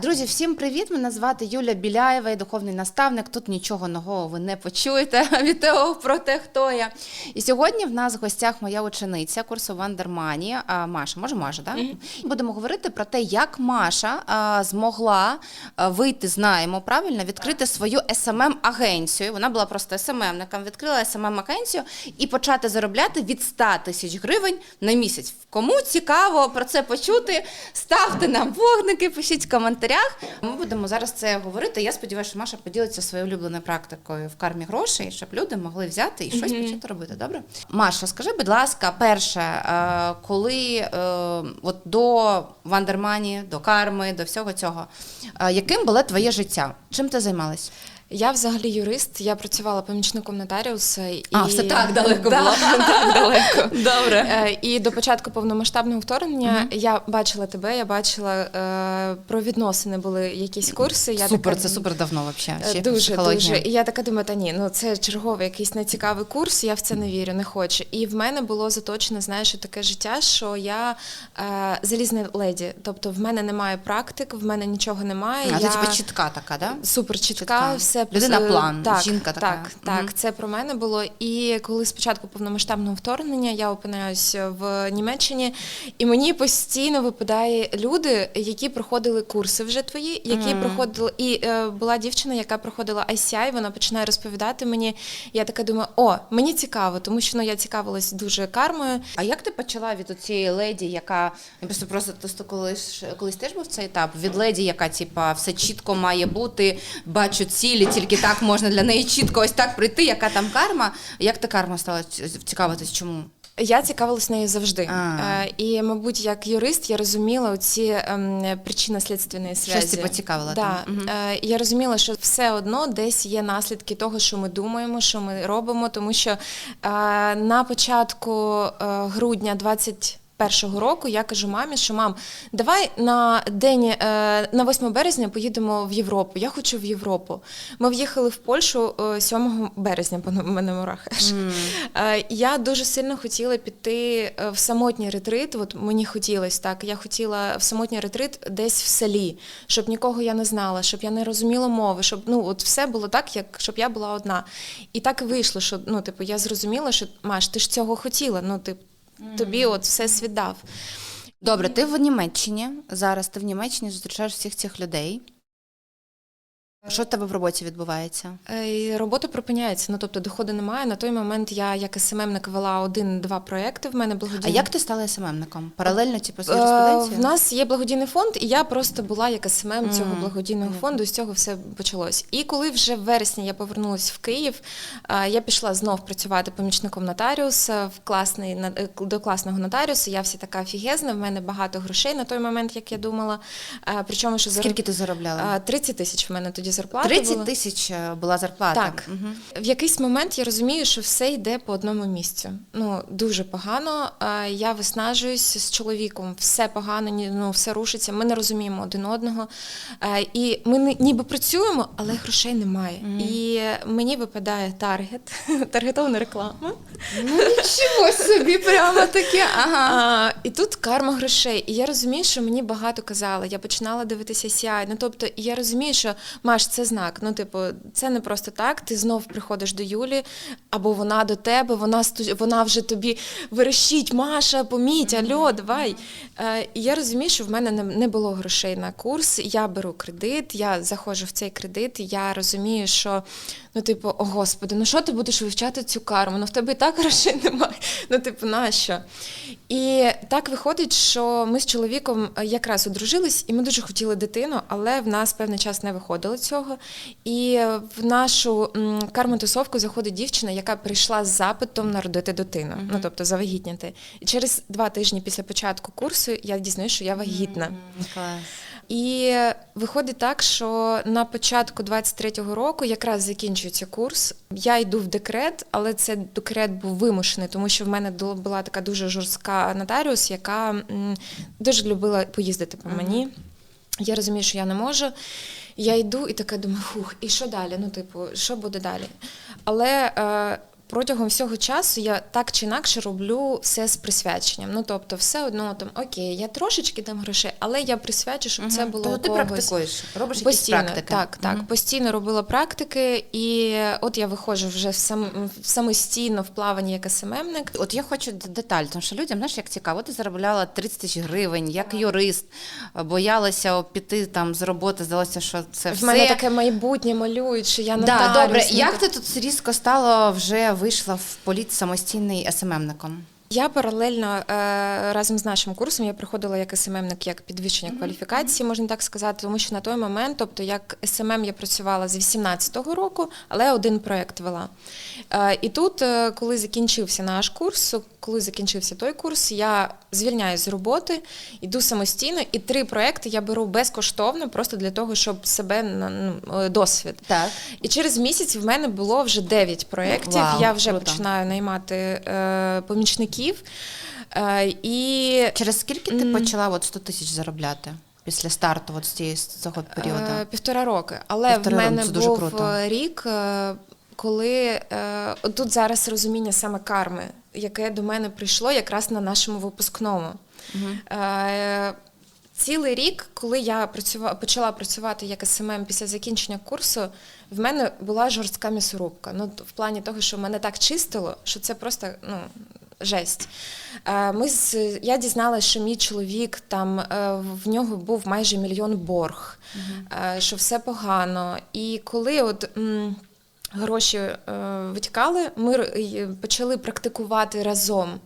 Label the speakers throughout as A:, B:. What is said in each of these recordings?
A: друзі, всім привіт! Мене звати Юля Біляєва, я духовний наставник. Тут нічого нового ви не почуєте від того про те, хто я. І сьогодні в нас в гостях моя учениця курсу Вандермані Маша. Може, Маша, так? Будемо говорити про те, як Маша змогла вийти, знаємо правильно, відкрити свою smm агенцію Вона була просто СММником, відкрила smm агенцію і почати заробляти від 100 тисяч гривень на місяць. Кому цікаво про це почути, ставте нам вогники, пишіть в коментарях. Ми будемо зараз це говорити. Я сподіваюся, що Маша поділиться своєю улюбленою практикою в кармі грошей, щоб люди могли взяти і щось почати робити. Добре? Маша, скажи, будь ласка, перше, е, коли е, от до Вандермані, до карми, до всього цього, е, яким було твоє життя? Чим ти займалась?
B: Я взагалі юрист, я працювала помічником нотаріуса. І...
A: А, все так далеко
B: Да,
A: було.
B: так далеко.
A: Добре.
B: Е, І до початку повномасштабного вторгнення я бачила тебе, я бачила е, про відносини були якісь курси. Я
A: супер,
B: така,
A: це супер давно взагалі.
B: Е, Дуже, дуже. І я така думаю, та ні, ну це черговий якийсь нецікавий курс, я в це не вірю, не хочу. І в мене було заточене, знаєш, таке життя, що я е, залізна леді. Тобто в мене немає практик, в мене нічого немає.
A: А
B: я...
A: це типа чітка така, да?
B: Супер чітка,
A: Чітка.
B: все
A: Людина
B: е,
A: план,
B: так,
A: жінка така.
B: Так, так, це про мене було. І коли спочатку повномасштабного вторгнення я опинаюся в Німеччині, і мені постійно випадає люди, які проходили курси вже твої, які
A: Мгм.
B: проходили. І е, була дівчина, яка проходила ICI, вона починає розповідати мені. Я така думаю, о, мені цікаво, тому що ну я цікавилась дуже кармою.
A: А як ти почала від цієї леді, яка я просто просто просто колись колись теж був цей етап від леді, яка типа все чітко має бути, бачу цілі, тільки так можна для неї чітко ось так прийти. Яка там карма? Як ти карма стала цікавитись? Чому?
B: Я цікавилась нею завжди.
A: А.
B: Е, і, мабуть, як юрист я розуміла оці ем, причинно-слідственні зв'язки.
A: Щось тебе цікавило
B: Да.
A: там?
B: Е, я розуміла, що все одно десь є наслідки того, що ми думаємо, що ми робимо, тому що е, на початку е, грудня 20 Першого року я кажу мамі, що мам, давай на день е, на 8 березня поїдемо в Європу. Я хочу в Європу. Ми в'їхали в Польщу е, 7 березня по мене мурах. Е, Я дуже сильно хотіла піти е, в самотній ретрит. От мені хотілося так. Я хотіла в самотній ретрит десь в селі, щоб нікого я не знала, щоб я не розуміла мови, щоб ну от все було так, як щоб я була одна. І так і вийшло, що ну, типу, я зрозуміла, що Маш, ти ж цього хотіла. Ну, тип, тобі от все світ дав.
A: Добре, ти в Німеччині. Зараз ти в Німеччині зустрічаєш всіх цих людей. Що в тебе в роботі відбувається?
B: Е, Робота припиняється, ну тобто доходу немає. На той момент я як СММник вела один-два проекти. В мене
A: А як ти стала СММником? Паралельно, типу, з
B: Е,
A: юриспруденцією?
B: В нас є благодійний фонд, і я просто була як СММ цього благодійного фонду. З цього все почалось. І коли вже в вересні я повернулася в Київ, е, я пішла знов працювати помічником нотаріуса в класний до класного нотаріуса. Я вся така офігезна, в мене багато грошей на той момент, як я думала. Причому що
A: Скільки ти заробляла?
B: Е, 30 тисяч в мене тоді зарплата.
A: 30
B: була.
A: тисяч е, була зарплата.
B: Так.
A: Мгм.
B: В якийсь момент я розумію, що все йде по одному місцю. Ну дуже погано. Е, Я виснажуюсь з чоловіком, все погано, ну все рушиться. Ми не розуміємо один одного. Е, І ми ніби працюємо, але грошей немає. І мені випадає таргет, таргетована реклама.
A: Ну нічого собі, прямо таке. Ага.
B: І тут карма грошей. І я розумію, що мені багато казали. Я починала дивитися CI. Ну тобто, я розумію, що Маш, це знак. Ну, типу, це не просто так. Ти знов приходиш до Юлі, або вона до тебе, вона вона вже тобі верещить, Маша, поміть, альо, давай. Е, і я розумію, що в мене не, було грошей на курс. Я беру кредит, я заходжу в цей кредит, і я розумію, що ну, типу, о господи, ну що ти будеш вивчати цю карму? Ну в тебе і так грошей немає. Ну, типу, нащо? І так виходить, що ми з чоловіком якраз одружились, і ми дуже хотіли дитину, але в нас певний час не виходило цього. І в нашу м, кармотусовку заходить дівчина, яка прийшла з запитом народити дитину, ну тобто завагітніти. І через два тижні після початку курсу я дізнаюся, що я вагітна.
A: Клас.
B: І виходить так, що на початку 23-го року якраз закінчується курс. Я йду в декрет, але це декрет був вимушений, тому що в мене була така дуже жорстка нотаріус, яка дуже любила поїздити по мені. Я розумію, що я не можу. Я йду і така думаю, фух, і що далі? Ну, типу, що буде далі? Але е, протягом всього часу я так чи інакше роблю все з присвяченням. Ну тобто, все одно там окей, я трошечки дам грошей, але я присвячу, щоб це було
A: Тобто ти
B: когось.
A: практикуєш, робиш якісь практики.
B: так, так.
A: Мгм.
B: Постійно робила практики, і от я виходжу вже в сам, самостійно в плаванні як СММник.
A: От я хочу деталь, тому що людям, знаєш, як цікаво, ти заробляла 30 тисяч гривень, як юрист, боялася піти там з роботи, здалося, що це
B: В
A: все.
B: мене таке майбутнє малюють, що я
A: Да, добре.
B: ну,
A: Як ти тут різко стало вже вийшла в політ самостійний СММником?
B: Я паралельно е, разом з нашим курсом я приходила як СММник, як підвищення кваліфікації, можна так сказати, тому що на той момент, тобто як СММ я працювала з 18-го року, але один проєкт вела. Е, і тут, е, коли закінчився наш курс, коли закінчився той курс, я звільняюсь з роботи, йду самостійно, і три проекти я беру безкоштовно, просто для того, щоб себе ну, досвід.
A: Так.
B: І через місяць в мене було вже 9 проєктів.
A: Вау,
B: я вже
A: круто.
B: починаю наймати помічників. Е, і
A: Через скільки ти почала от 100 тисяч заробляти після старту от з цієї цього періоду?
B: е, півтора роки. Але
A: Півтора
B: в мене був
A: круто.
B: е, рік, коли тут зараз розуміння саме карми, яке до мене прийшло якраз на нашому випускному. Е, Цілий рік, коли я почала працювати як СММ після закінчення курсу, в мене була жорстка м'ясорубка. Ну, в плані того, що мене так чистило, що це просто ну, жесть. Е, Ми з, я дізналася, що мій чоловік там е, в нього був майже мільйон борг, угу. що все погано. І коли от. Гроші е, витікали, ми почали практикувати разом.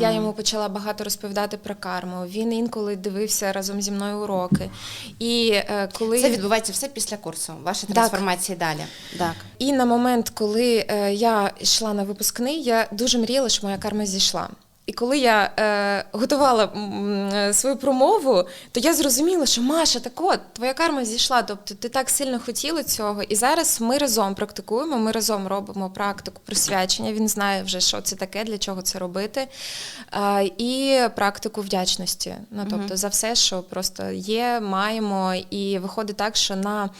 B: Я йому почала багато розповідати про карму. Він інколи дивився разом зі мною уроки. І е, коли
A: Це відбувається все після курсу. Ваші
B: Так.
A: трансформації далі. Так.
B: і на момент, коли е, я йшла на випускний, я дуже мріяла, що моя карма зійшла. І коли я е, готувала е, свою промову, то я зрозуміла, що Маша, так от, твоя карма зійшла. Тобто ти так сильно хотіла цього. І зараз ми разом практикуємо, ми разом робимо практику присвячення. Він знає вже, що це таке, для чого це робити. Е, і практику вдячності. Ну, тобто, за все, що просто є, маємо. І виходить так, що на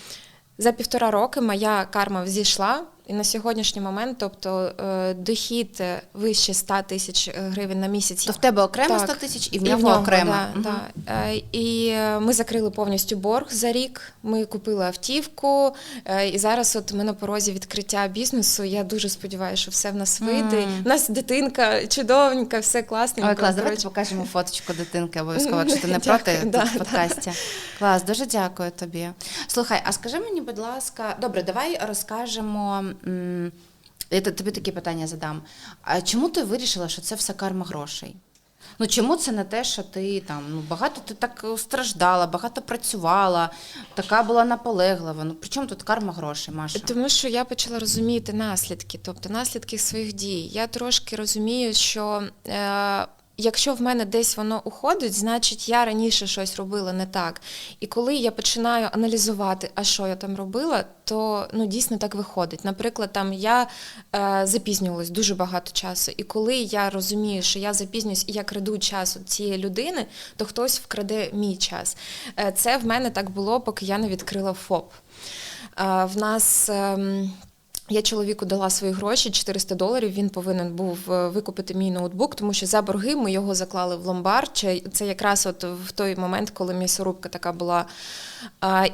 B: за півтора роки моя карма взійшла, і на сьогоднішній момент, тобто е, дохід е, вище 100 тисяч гривень на місяць.
A: То в тебе окремо
B: Так.
A: 100 тисяч і в нього, окремо.
B: Да,
A: Мгм.
B: да. Е, І е, ми закрили повністю борг за рік. Ми купили автівку, е, і зараз от ми на порозі відкриття бізнесу. Я дуже сподіваюся, що все в нас вийде.
A: Мм.
B: У нас дитинка чудовенька, все класно.
A: Ой, клас, давайте покажемо фоточку дитинки обов'язково, якщо ти не проти тут
B: да,
A: в подкасті. Клас, дуже дякую тобі. Слухай, а скажи мені, будь ласка, добре, давай розкажемо. Я тобі такі питання задам. А чому ти вирішила, що це все карма грошей? Ну чому це не те, що ти там ну багато ти так страждала, багато працювала, така була наполеглива. Ну при чому тут карма грошей, Маша?
B: Тому що я почала розуміти наслідки, тобто наслідки своїх дій. Я трошки розумію, що е, якщо в мене десь воно уходить, значить я раніше щось робила не так. І коли я починаю аналізувати, а що я там робила, то ну дійсно так виходить. Наприклад, там я е, запізнювалась дуже багато часу. І коли я розумію, що я запізнююсь і я краду час у цієї людини, то хтось вкраде мій час. Е, це в мене так було, поки я не відкрила ФОП. Е, В нас ем, я чоловіку дала свої гроші 400 доларів. Він повинен був е, викупити мій ноутбук, тому що за борги ми його заклали в ломбард. Це якраз от в той момент, коли м'ясорубка така була.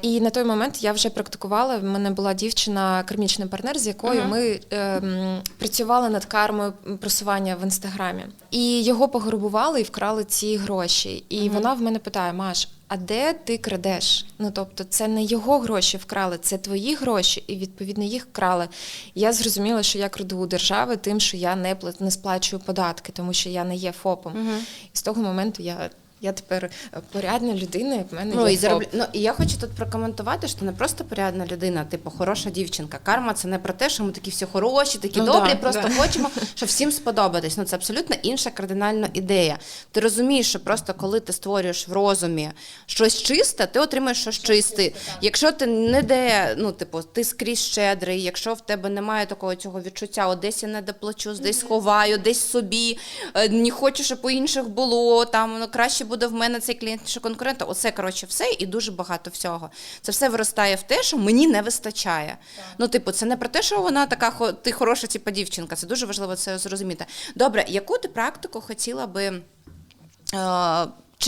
B: І на той момент я вже практикувала. В мене була дівчина, кармічний партнер, з якою
A: Мгм.
B: ми ем, працювали над кармою просування в інстаграмі. І його пограбували і вкрали ці гроші. І вона в мене питає: Маш, а де ти крадеш? Ну тобто, це не його гроші вкрали, це твої гроші, і відповідно їх вкрали. Я зрозуміла, що я краду у держави тим, що я не не сплачую податки, тому що я не є ФОПом.
A: Угу.
B: І з того моменту я, я тепер е, порядна людина, і в мене
A: Ну
B: є
A: і
B: ФОП.
A: заробля... ну, і я хочу тут прокоментувати, що ти не просто порядна людина, типу хороша дівчинка. Карма це не про те, що ми такі всі хороші, такі
B: Ну,
A: добрі,
B: да,
A: просто
B: да.
A: хочемо, щоб всім сподобатись. Ну це абсолютно інша кардинальна ідея. Ти розумієш, що просто коли ти створюєш в розумі щось чисте, ти отримаєш щось чисте. Якщо ти не де, ну типу, ти скрізь щедрий, якщо в тебе немає такого цього відчуття, о, десь я не доплачу, десь ховаю, десь собі, е, не хочу, щоб у інших було, там ну, краще буде в мене цей клієнт чи конкурента. Оце коротше все і дуже багато всього. Це все виростає в те, що мені не вистачає. Ну, типу, це не про те, що вона така ти хороша, типа дівчинка. Це дуже важливо це зрозуміти. Добре, яку ти практику хотіла би? Е,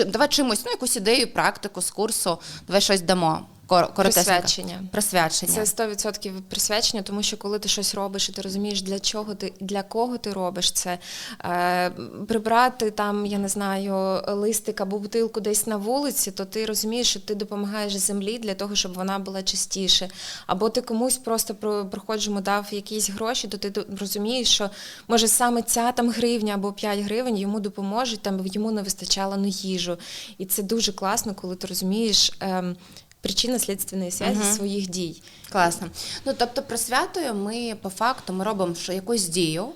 A: давай чимось, ну якусь ідею, практику з курсу, давай щось дамо. Кор-
B: Присвячення.
A: Присвячення.
B: Це 100% присвячення, тому що коли ти щось робиш, і ти розумієш, для чого ти для кого ти робиш це, е, прибрати там, я не знаю, листик або бутилку десь на вулиці, то ти розумієш, що ти допомагаєш землі для того, щоб вона була чистіше. Або ти комусь просто про- проходжому дав якісь гроші, то ти розумієш, що може саме ця там гривня або 5 гривень йому допоможе, там йому не вистачало на їжу. І це дуже класно, коли ти розумієш. ем, Причинно-слідственної зв'язі
A: угу.
B: своїх дій.
A: Класно. Ну тобто, присвятою ми по факту ми робимо якусь дію,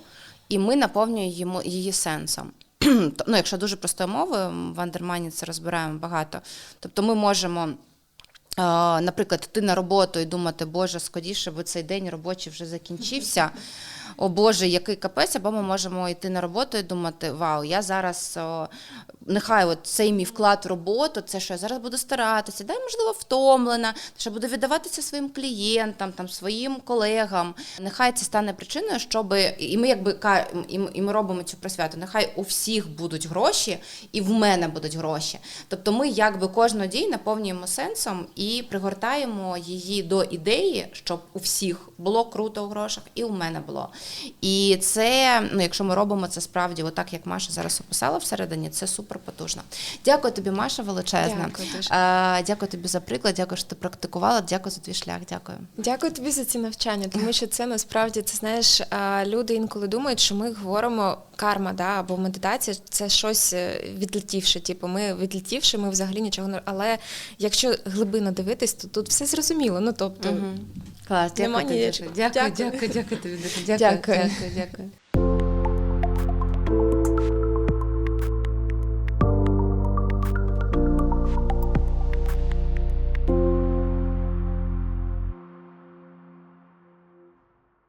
A: і ми наповнюємо її сенсом. Ну, якщо дуже простою мовою, в Андермані це розбираємо багато. Тобто ми можемо. Наприклад, йти на роботу і думати, Боже, скоріше, бо цей день робочий вже закінчився. О Боже, який капець, або ми можемо йти на роботу і думати, вау, я зараз о, нехай от цей мій вклад в роботу, це що я зараз буду старатися, да, я, можливо, втомлена, що буду віддаватися своїм клієнтам, там, своїм колегам. Нехай це стане причиною, щоб і ми якби і ми- робимо цю присвяту. Нехай у всіх будуть гроші, і в мене будуть гроші. Тобто ми якби кожну дію наповнюємо сенсом і пригортаємо її до ідеї, щоб у всіх було круто у грошах, і у мене було. І це, ну якщо ми робимо це справді, отак як Маша зараз описала всередині, це супер потужно. Дякую тобі, Маша, величезна.
B: Дякую дуже.
A: Е, Дякую тобі за приклад, дякую, що ти практикувала. Дякую за твій шлях. Дякую.
B: Дякую тобі за ці навчання, тому що це насправді це знаєш, люди інколи думають, що ми говоримо карма, да, або медитація це щось е, відлетівше. Типу, ми відлетівши, ми взагалі нічого не. Але якщо глибинно дивитись, то тут все зрозуміло. Ну тобто,
A: Клас, дякую. Дякую,
B: Дякую.
A: дякую, дякую тобі. дуже.
B: Дякую.
A: дякую, дякую.